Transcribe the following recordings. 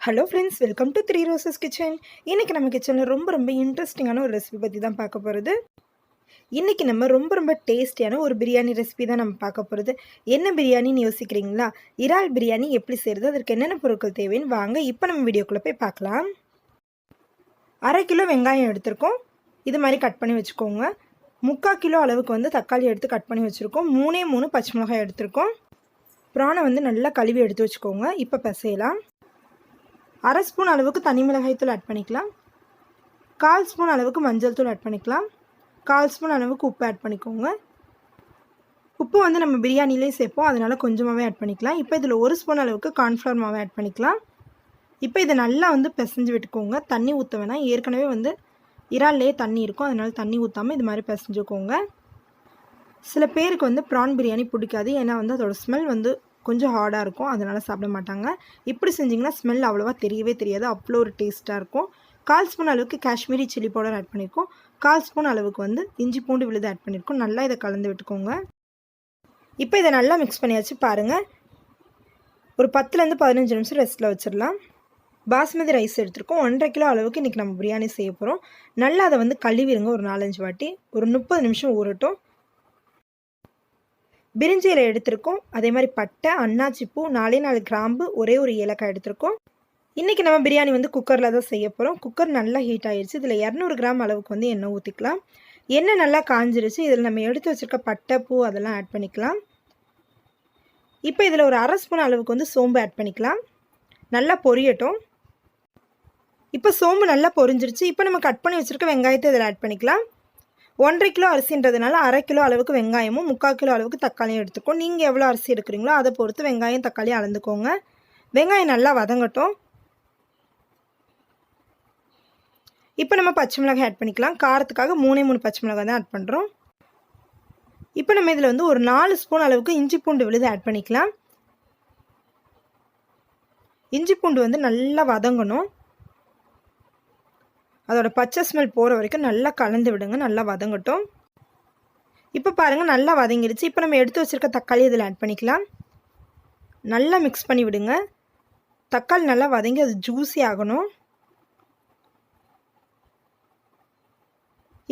Hello friends welcome to three roses kitchen இன்றைக்கி நம்ம கிச்சனில் ரொம்ப ரொம்ப இன்ட்ரெஸ்டிங்கான ஒரு ரெசிபி பற்றி தான் பார்க்க போகிறது இன்றைக்கி நம்ம ரொம்ப ரொம்ப டேஸ்டியான ஒரு பிரியாணி ரெசிபி தான் நம்ம பார்க்க போகிறது என்ன பிரியாணின்னு யோசிக்கிறீங்களா? இறால் பிரியாணி எப்படி செய்கிறது அதற்கு என்னென்ன பொருட்கள் தேவைன்னு வாங்க இப்போ நம்ம வீடியோக்குள்ளே போய் பார்க்கலாம். அரை கிலோ வெங்காயம் எடுத்திருக்கோம். இது மாதிரி கட் பண்ணி வச்சுக்கோங்க. முக்கால் கிலோ அளவுக்கு வந்து தக்காளி எடுத்து கட் பண்ணி வச்சுருக்கோம். மூணே மூணு பச்சை மிளகாய் எடுத்திருக்கோம். ப்ரானை வந்து நல்லா கழுவி எடுத்து வச்சுக்கோங்க. இப்போ பசையலாம். அரை ஸ்பூன் அளவுக்கு தனி மிளகாய் தூள் ஆட் பண்ணிக்கலாம். கால் ஸ்பூன் அளவுக்கு மஞ்சள் தூள் ஆட் பண்ணிக்கலாம். கால் ஸ்பூன் அளவுக்கு உப்பு ஆட் பண்ணிக்கோங்க. உப்பு வந்து நம்ம பிரியாணிலே சேர்ப்போம். அதனால் கொஞ்சமாகவே ஆட் பண்ணிக்கலாம். இப்போ இதில் ஒரு ஸ்பூன் அளவுக்கு கார்ன்ஃப்ளவர் மாவை ஆட் பண்ணிக்கலாம். இப்போ இதை நல்லா வந்து பிசைஞ்சு விட்டுக்கோங்க. தண்ணி ஊற்ற வேணாம். ஏற்கனவே வந்து இறால்லையே தண்ணி இருக்கும். அதனால் தண்ணி ஊற்றாமல் இது மாதிரி பிசைஞ்சுக்கோங்க. சில பேருக்கு வந்து ப்ரான் பிரியாணி பிடிக்காது. ஏன்னா வந்து அதோட ஸ்மெல் வந்து கொஞ்சம் ஹார்டாக இருக்கும். அதனால் சாப்பிட மாட்டாங்க. இப்படி செஞ்சிங்கன்னா ஸ்மெல் அவ்வளோவா தெரியவே தெரியாது. அவ்வளோ ஒரு டேஸ்ட்டாக இருக்கும். கால் ஸ்பூன் அளவுக்கு காஷ்மீரி சில்லி பவுடர் ஆட் பண்ணியிருக்கோம் கால் ஸ்பூன் அளவுக்கு வந்து இஞ்சி பூண்டு விழுது ஆட் பண்ணியிருக்கோம் நல்லா இதை கலந்து விட்டுக்கோங்க. இப்போ இதை நல்லா மிக்ஸ் பண்ணியாச்சு பாருங்கள் ஒரு பத்துலேருந்து பதினஞ்சு நிமிஷம் ரெஸ்ட்டில் வச்சிடலாம். பாஸ்மதி ரைஸ் எடுத்திருக்கோம். ஒன்றரை கிலோ அளவுக்கு இன்றைக்கி நம்ம பிரியாணி செய்ய போகிறோம் நல்லா அதை வந்து கழுவிடுங்க ஒரு நாலஞ்சு வாட்டி. ஒரு முப்பது நிமிஷம் ஊறட்டும். பிரிஞ்சி இலை எடுத்திருக்கோம். அதே மாதிரி பட்டை அன்னாச்சி பூ நாலே நாலு கிராம்பு ஒரே ஒரு ஏலக்காய் எடுத்திருக்கோம். இன்றைக்கி நம்ம பிரியாணி வந்து குக்கரில் தான் செய்ய போகிறோம் குக்கர் நல்லா ஹீட் ஆகிடுச்சு இதில் இரநூறு கிராம் அளவுக்கு வந்து எண்ணெய் ஊற்றிக்கலாம் எண்ணெய் நல்லா காஞ்சிருச்சு. இதில் நம்ம எடுத்து வச்சுருக்க பட்டை பூ அதெல்லாம் ஆட் பண்ணிக்கலாம். இப்போ இதில் ஒரு அரை ஸ்பூன் அளவுக்கு வந்து சோம்பு ஆட் பண்ணிக்கலாம். நல்லா பொரியட்டும். இப்போ சோம்பு நல்லா பொரிஞ்சிருச்சு. இப்போ நம்ம கட் பண்ணி வச்சுருக்க வெங்காயத்தை இதில் ஆட் பண்ணிக்கலாம். ஒன்றரை கிலோ அரிசின்றதுனால அரை கிலோ அளவுக்கு வெங்காயமும் முக்கால் கிலோ அளவுக்கு தக்காளியும் எடுத்துக்கோ. நீங்கள் எவ்வளோ அரிசி எடுக்கிறீங்களோ அதை பொறுத்து வெங்காயம் தக்காளி அளந்துக்கோங்க. வெங்காயம் நல்லா வதங்கட்டும். இப்போ நம்ம பச்சை மிளகாய் ஆட் பண்ணிக்கலாம். காரத்துக்காக மூணே மூணு பச்சை மிளகாய் தான் ஆட் பண்ணுறோம் இப்போ நம்ம இதில் வந்து ஒரு நாலு ஸ்பூன் அளவுக்கு இஞ்சி பூண்டு விழுது ஆட் பண்ணிக்கலாம். இஞ்சி பூண்டு வந்து நல்லா வதங்கணும். அதோடய பச்சை ஸ்மெல் போகிற வரைக்கும் நல்லா கலந்து விடுங்க நல்லா வதங்கட்டும். இப்போ பாருங்கள் நல்லா வதங்கிடுச்சு இப்போ நம்ம எடுத்து வச்சுருக்க தக்காளி இதில் ஆட் பண்ணிக்கலாம். நல்லா மிக்ஸ் பண்ணி விடுங்க. தக்காளி நல்லா வதங்கி அது ஜூஸி ஆகணும்.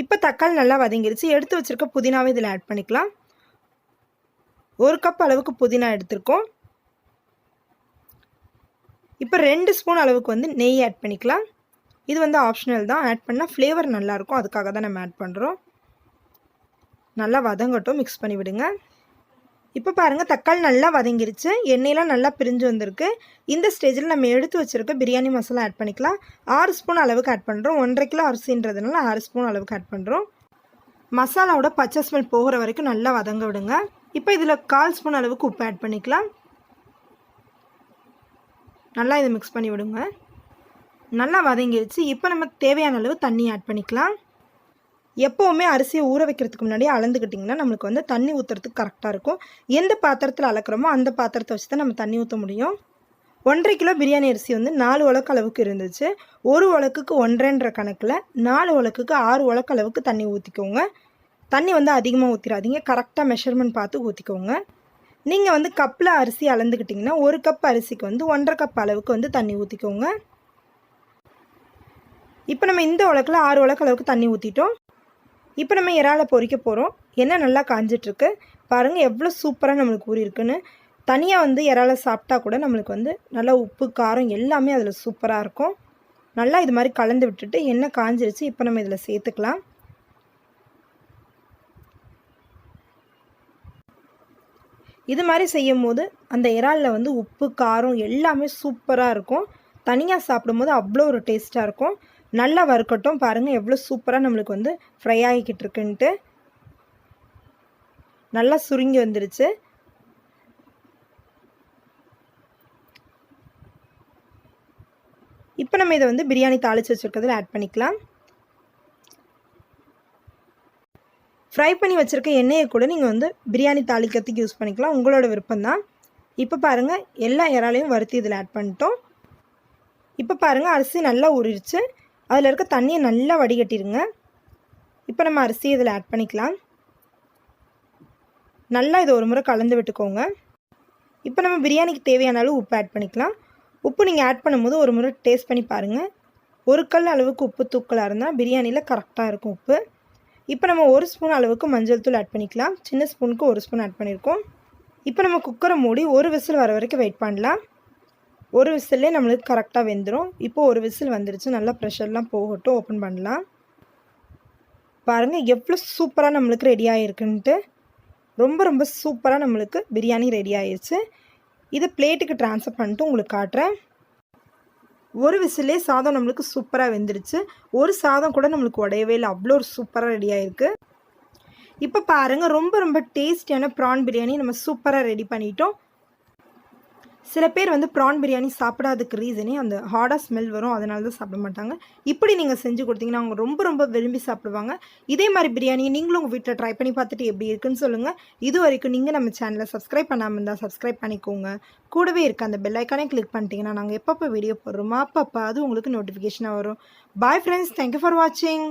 இப்போ தக்காளி நல்லா வதங்கிடுச்சு எடுத்து வச்சுருக்க புதினாவை இதில் ஆட் பண்ணிக்கலாம். ஒரு கப் அளவுக்கு புதினா எடுத்திருக்கோம். இப்போ ரெண்டு ஸ்பூன் அளவுக்கு வந்து நெய் ஆட் பண்ணிக்கலாம். இது வந்து ஆப்ஷனல் தான். ஆட் பண்ணால் ஃப்ளேவர் நல்லாயிருக்கும் அதுக்காக தான் நம்ம ஆட் பண்ணுறோம் நல்லா வதங்கட்டும். மிக்ஸ் பண்ணி விடுங்க. இப்போ பாருங்கள் தக்காளி நல்லா வதங்கிருச்சு. எண்ணெயெலாம் நல்லா பிரிஞ்சு வந்திருக்கு. இந்த ஸ்டேஜில் நம்ம எடுத்து வச்சுருக்க பிரியாணி மசாலா ஆட் பண்ணிக்கலாம். ஆறு ஸ்பூன் அளவுக்கு ஆட் பண்ணுறோம் ஒன்றரை கிலோ அரிசின்றதுனால ஆறு ஸ்பூன் அளவுக்கு ஆட் பண்ணுறோம் மசாலாவோட பச்சை ஸ்மெல் போகிற வரைக்கும் நல்லா வதங்க விடுங்க. இப்போ இதில் கால் ஸ்பூன் அளவுக்கு உப்பு ஆட் பண்ணிக்கலாம். நல்லா இதை மிக்ஸ் பண்ணி விடுங்க. நல்லா வதங்கிடுச்சு இப்போ நம்ம தேவையான அளவு தண்ணி ஆட் பண்ணிக்கலாம். எப்போவுமே அரிசியை ஊற வைக்கிறதுக்கு முன்னாடியே அளந்துக்கிட்டிங்கன்னா நம்மளுக்கு வந்து தண்ணி ஊற்றுறதுக்கு கரெக்டாக இருக்கும். எந்த பாத்திரத்தில் அளக்குறோமோ அந்த பாத்திரத்தை வச்சு தான் நம்ம தண்ணி ஊற்ற முடியும். ஒன்றரை கிலோ பிரியாணி அரிசி வந்து நாலு உலக்கு அளவுக்கு இருந்துச்சு. ஒரு உலக்குக்கு ஒன்றரைன்ற கணக்கில் நாலு உலக்குக்கு ஆறு உலக்கு அளவுக்கு தண்ணி ஊற்றிக்கோங்க தண்ணி வந்து அதிகமாக ஊற்றிடாதீங்க கரெக்டாக மெஷர்மெண்ட் பார்த்து ஊற்றிக்கோங்க நீங்கள் வந்து கப்பில் அரிசி அளந்துக்கிட்டிங்கன்னா ஒரு கப் அரிசிக்கு வந்து ஒன்றரை கப் அளவுக்கு வந்து தண்ணி ஊற்றிக்கோங்க இப்போ நம்ம இந்த உலக்கில் ஆறு உலக்கு அளவுக்கு தண்ணி ஊற்றிட்டோம் இப்போ நம்ம இறாலை பொறிக்க போகிறோம் என்ன நல்லா காஞ்சிட்ருக்கு. பாருங்கள் எவ்வளோ சூப்பராக நம்மளுக்கு ஊறியிருக்குன்னு. தனியாக வந்து இறாலை சாப்பிட்டா கூட நம்மளுக்கு வந்து நல்லா உப்பு காரம் எல்லாமே அதில் சூப்பராக இருக்கும். நல்லா இது மாதிரி கலந்து விட்டுட்டு எண்ணெய் காஞ்சிருச்சு இப்போ நம்ம இதில் சேர்த்துக்கலாம். இது மாதிரி செய்யும் போது அந்த இறாலில் வந்து உப்பு காரம் எல்லாமே சூப்பராக இருக்கும். தனியாக சாப்பிடும்போது அவ்வளோ ஒரு டேஸ்ட்டாக இருக்கும். நல்லா வறுக்கட்டும். பாருங்கள் எவ்வளோ சூப்பராக நம்மளுக்கு வந்து ஃப்ரை ஆகிக்கிட்டு இருக்குன்ட்டு நல்லா சுருங்கி வந்துருச்சு. இப்போ நம்ம இதை வந்து பிரியாணி தாளித்து வச்சுருக்கிறதுல ஆட் பண்ணிக்கலாம். ஃப்ரை பண்ணி வச்சுருக்க எண்ணெயை கூட நீங்கள் வந்து பிரியாணி தாளிக்கிறதுக்கு யூஸ் பண்ணிக்கலாம். உங்களோட விருப்பம்தான். இப்போ பாருங்கள் எல்லா இறாலையும் வறுத்து இதில் ஆட் பண்ணிட்டோம். இப்போ பாருங்கள் அரிசி நல்லா உரிச்சு அதில் இருக்க தண்ணியை நல்லா வடிகட்டிடுங்க இப்போ நம்ம அரிசி இதில் ஆட் பண்ணிக்கலாம். நல்லா இதை ஒரு முறை கலந்து விட்டுக்கோங்க. இப்போ நம்ம பிரியாணிக்கு தேவையான அளவு உப்பு ஆட் பண்ணிக்கலாம். உப்பு நீங்கள் ஆட் பண்ணும்போது ஒரு முறை டேஸ்ட் பண்ணி பாருங்கள் ஒரு கல் அளவுக்கு உப்பு தூக்கலாக இருந்தால் பிரியாணியில் கரெக்டாக இருக்கும் உப்பு. இப்போ நம்ம ஒரு ஸ்பூன் அளவுக்கு மஞ்சள் தூள் ஆட் பண்ணிக்கலாம். சின்ன ஸ்பூனுக்கு ஒரு ஸ்பூன் ஆட் பண்ணியிருக்கோம் இப்போ நம்ம குக்கரை மூடி ஒரு விசில் வர வரைக்கும் வெயிட் பண்ணலாம். ஒரு விசில்லே நம்மளுக்கு கரெக்டாக வெந்துடும் இப்போது ஒரு விசில் வந்துருச்சு. நல்லா ப்ரெஷர்லாம் போகட்டும். ஓப்பன் பண்ணலாம். பாருங்கள் எவ்வளோ சூப்பராக நம்மளுக்கு ரெடி ஆகிருக்குன்ட்டு ரொம்ப ரொம்ப சூப்பராக நம்மளுக்கு பிரியாணி ரெடி ஆயிடுச்சு இதை பிளேட்டுக்கு ட்ரான்ஸ்ஃபர் பண்ணிட்டு உங்களுக்கு காட்டுறேன். ஒரு விசிலே சாதம் நம்மளுக்கு சூப்பராக வெந்துருச்சு. ஒரு சாதம் கூட நம்மளுக்கு உடையவே இல்லை. அவ்வளோ ஒரு சூப்பராக ரெடி ஆயிருக்கு. இப்போ பாருங்கள் ரொம்ப ரொம்ப டேஸ்டியான ப்ரான் பிரியாணி நம்ம சூப்பராக ரெடி பண்ணிட்டோம். சில பேர் வந்து ப்ரான் பிரியாணி சாப்பிடாததுக்கு ரீசனே அந்த ஹார்டாக ஸ்மெல் வரும் அதனால தான் சாப்பிட மாட்டாங்க. இப்படி நீங்கள் செஞ்சு கொடுத்தீங்கன்னா அவங்க ரொம்ப ரொம்ப விரும்பி சாப்பிடுவாங்க. இதே மாதிரி பிரியாணி நீங்களும் உங்கள் வீட்டில் ட்ரை பண்ணி பார்த்துட்டு எப்படி இருக்குன்னு சொல்லுங்கள் இது வரைக்கும் நீங்கள் நம்ம சேனலை சப்ஸ்கிரைப் பண்ணாமல் இருந்தால் சப்ஸ்கிரைப் பண்ணிக்கோங்க. கூடவே இருக்க அந்த பெல் ஐக்கானே கிளிக் பண்ணிட்டீங்கன்னா நாங்கள் எப்பப்போ வீடியோ போடுறோமோ அப்பப்போ அது உங்களுக்கு நோட்டிஃபிகேஷனாக வரும். பாய் ஃப்ரெண்ட்ஸ் தேங்க்யூ ஃபார் வாட்சிங்